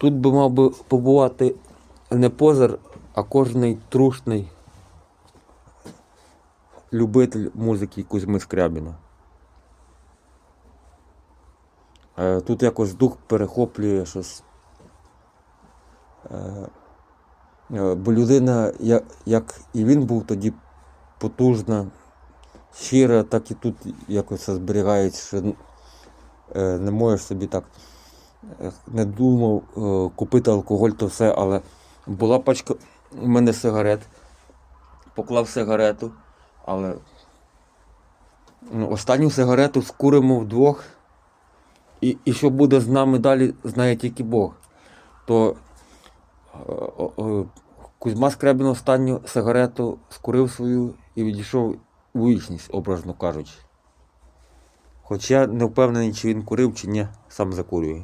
Тут би мав би побувати не позер, а кожний трушний любитель музики Кузьми Скрябіна. Е, Тут якось дух перехоплює щось. Е, е, Бо людина, як і він був тоді потужна, щира, так і тут якось зберігається, що не можеш собі так не думав е, купити алкоголь, то все, але була пачка у мене сигарет, поклав сигарету, але ну, останню сигарету скуримо вдвох. І, і що буде з нами далі, знає тільки Бог. То е, Кузьма Скрябін останню сигарету скурив свою і відійшов у вічність, образно кажучи. Хоча не впевнений, чи він курив, чи ні, сам закурює.